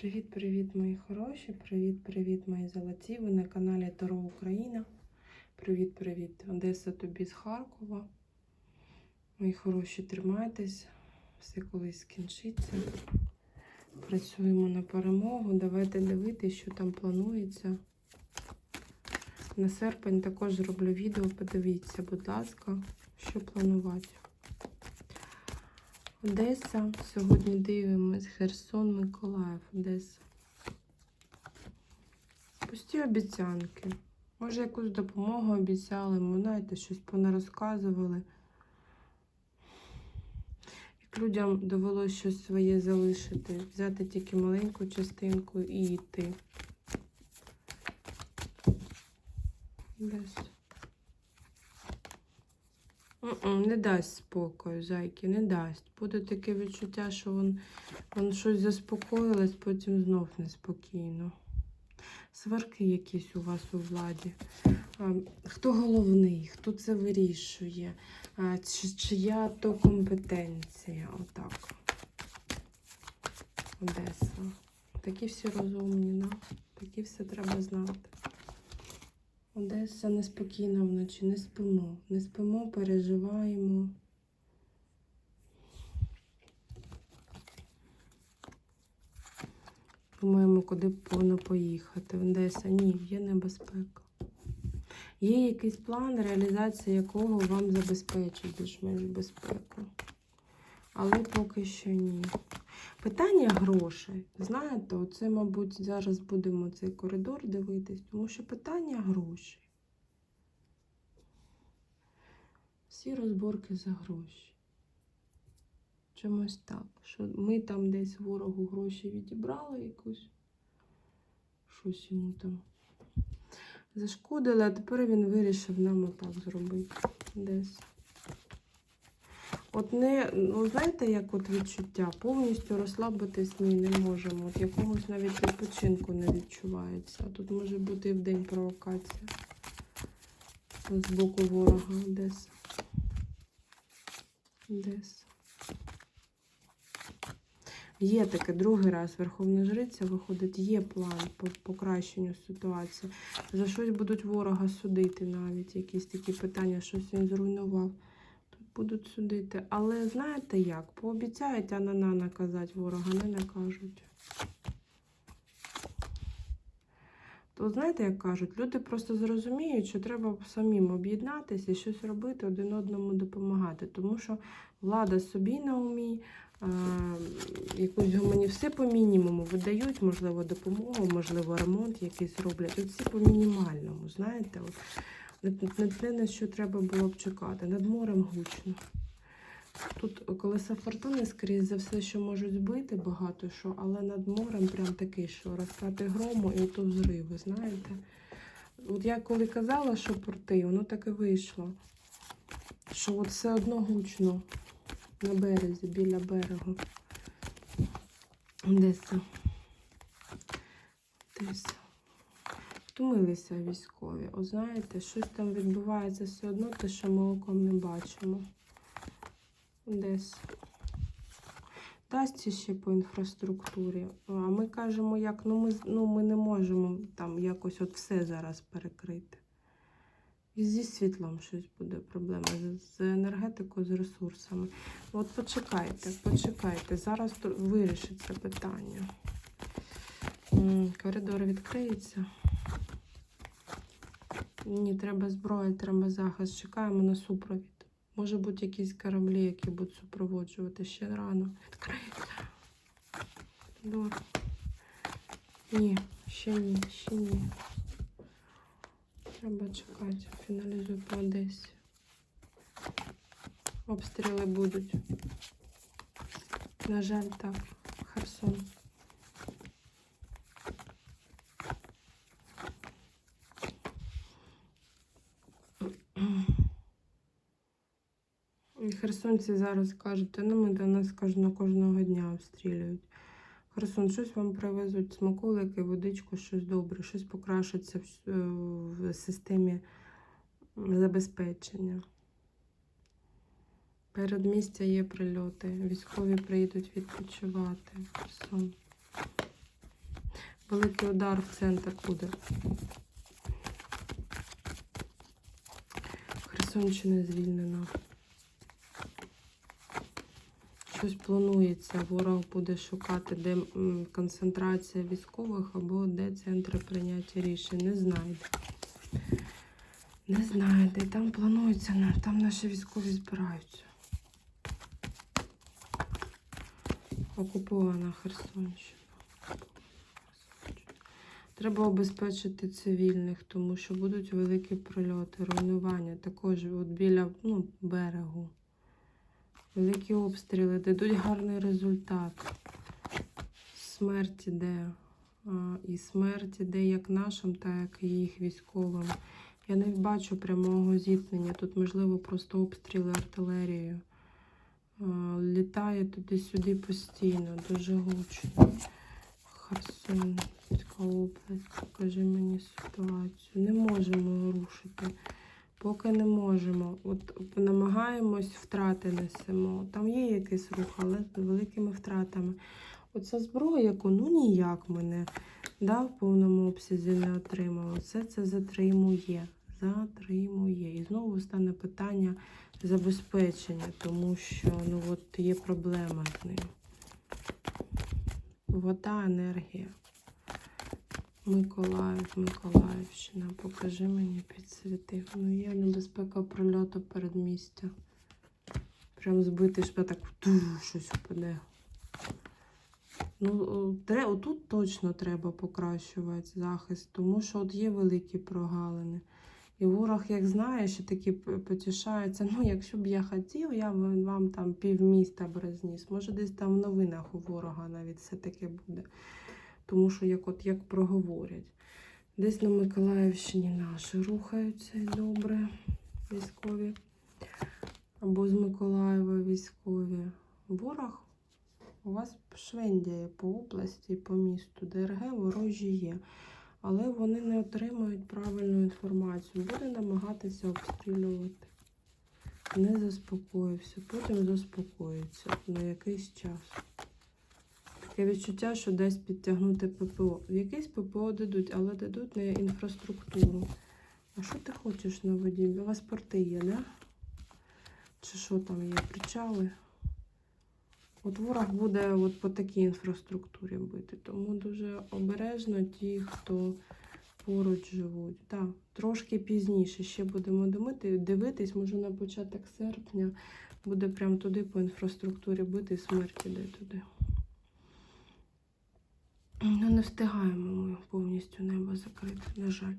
Привіт-привіт, мої хороші! Привіт-привіт, мої золоті! Ви на каналі Таро Україна. Привіт-привіт, Одеса тобі з Харкова. Мої хороші, тримайтесь, все колись скінчиться. Працюємо на перемогу. Давайте дивитися, що там планується. На серпень також зроблю відео. Подивіться, будь ласка, що планувати. Одеса. Сьогодні дивимось Херсон, Миколаїв, Одеса. Пусті обіцянки. Може, якусь допомогу обіцяли, ми, знаєте, щось понарозказували. Як людям довелося щось своє залишити, взяти тільки маленьку частинку і йти. Десь. Не дасть спокою, зайки, не дасть. Буде таке відчуття, що вон, вон щось заспокоїлось, потім знов неспокійно. Сварки якісь у вас у владі. Хто головний, хто це вирішує, чи, чия то компетенція. Отак. Одеса. Такі всі розумні, да? такі все треба знати. Одеса неспокійна вночі, не спимо. Не спимо, переживаємо. Думаємо, куди воно поїхати. Одеса, ні, є небезпека. Є якийсь план, реалізація якого вам забезпечить більш-менш безпеку. Але поки що ні. Питання грошей. Знаєте, оце, мабуть, зараз будемо цей коридор дивитись, тому що питання грошей. Всі розборки за гроші. Чомусь так, що ми там десь ворогу гроші відібрали якусь. Щось йому там зашкодили, а тепер він вирішив нам отак зробити. Десь. От не, ну знаєте, як от відчуття, повністю розслабитись ми не можемо. От якогось навіть відпочинку не відчувається. Тут може бути і в день провокація з боку ворога десь. Десь. Є таке другий раз Верховна Жриця виходить, є план по покращенню ситуації. За щось будуть ворога судити навіть, якісь такі питання, щось він зруйнував будуть судити. Але знаєте як? Пообіцяють, а на на наказати ворога не накажуть. То знаєте, як кажуть, люди просто зрозуміють, що треба самим об'єднатися щось робити, один одному допомагати. Тому що влада собі на умі, якусь гумані все по мінімуму видають, можливо, допомогу, можливо, ремонт якийсь роблять. От всі по мінімальному, знаєте. От. Не те, на що треба було б чекати. Над морем гучно. Тут колеса фортуни, скрізь за все, що можуть збити, багато що, але над морем прям такий, що розкати грому і ото взриви, знаєте. От я коли казала, що порти, воно так і вийшло. Що от все одно гучно на березі, біля берегу. Десь. Десь. Втомилися військові. О, знаєте, щось там відбувається все одно, те, що ми оком не бачимо. Десь. Дасть ще по інфраструктурі. А ми кажемо, як ну ми ну, ми не можемо там якось от все зараз перекрити. І зі світлом щось буде проблема, з енергетикою, з ресурсами. От почекайте, почекайте. Зараз вирішиться питання. Коридор відкриється. Ні, треба зброя, треба захист. Чекаємо на супровід. Може бути якісь кораблі, які будуть супроводжувати ще рано. Відкриється. Добре. Ні, ще ні, ще ні. Треба чекати. Фіналізую по Одесі. Обстріли будуть. На жаль, так. Херсон. І херсонці зараз кажуть, ну ми до нас кожного, кожного дня обстрілюють. Херсон, щось вам привезуть смаколики, водичку, щось добре, щось покращиться в, в системі забезпечення. Передмістя є прильоти, військові приїдуть відпочивати. Херсон. Великий удар в центр буде. Херсонщина звільнена. Щось планується. Ворог буде шукати, де концентрація військових або де центри прийняття рішень. Не знайде. Не знайде. Там планується, там наші військові збираються. Окупована Херсонщина. Треба обезпечити цивільних, тому що будуть великі прильоти, руйнування. Також от біля ну, берегу. Великі обстріли дадуть гарний результат. Смерть іде. І смерть іде як нашим, так і їх військовим. Я не бачу прямого зіткнення. Тут, можливо, просто обстріли артилерією. Літає туди-сюди постійно, дуже гучно. Херсонська область, покажи мені ситуацію. Не можемо рушити. Поки не можемо. От намагаємось, втрати несемо. Там є якийсь рух, але з великими втратами. Оця зброя, яку ну ніяк ми не да, в повному обсязі не отримали. Все це затримує. Затримує. І знову стане питання забезпечення, тому що ну, от є проблема з ним. Вода, енергія. Миколаїв, Миколаївщина. Покажи мені підсвіти. Ну, є небезпека прильоту передмістя. Прям збитий шпа так щось впаде. Ну, тре, отут точно треба покращувати захист, тому що от є великі прогалини. І ворог, як знає, що таки п- потішається. Ну, якщо б я хотів, я б вам там півміста б розніс. Може, десь там в новинах у ворога навіть все таке буде. Тому що як от як проговорять. Десь на Миколаївщині наші рухаються добре військові. Або з Миколаєва військові. Ворог у вас швендяє по області, по місту. ДРГ ворожі є. Але вони не отримують правильну інформацію. Буде намагатися обстрілювати. Не заспокоївся, потім заспокоїться на якийсь час. Таке відчуття, що десь підтягнути ППО. В якийсь ППО дадуть, але дадуть на інфраструктуру. А що ти хочеш на воді? У вас порти є, да? Чи що там є? Причали? От ворог буде от по такій інфраструктурі бити. Тому дуже обережно ті, хто поруч живуть. Так, трошки пізніше ще будемо димити, дивитись, може на початок серпня буде прямо туди по інфраструктурі бити, смерть іде туди. Ну, не встигаємо ми повністю небо закрити, на жаль.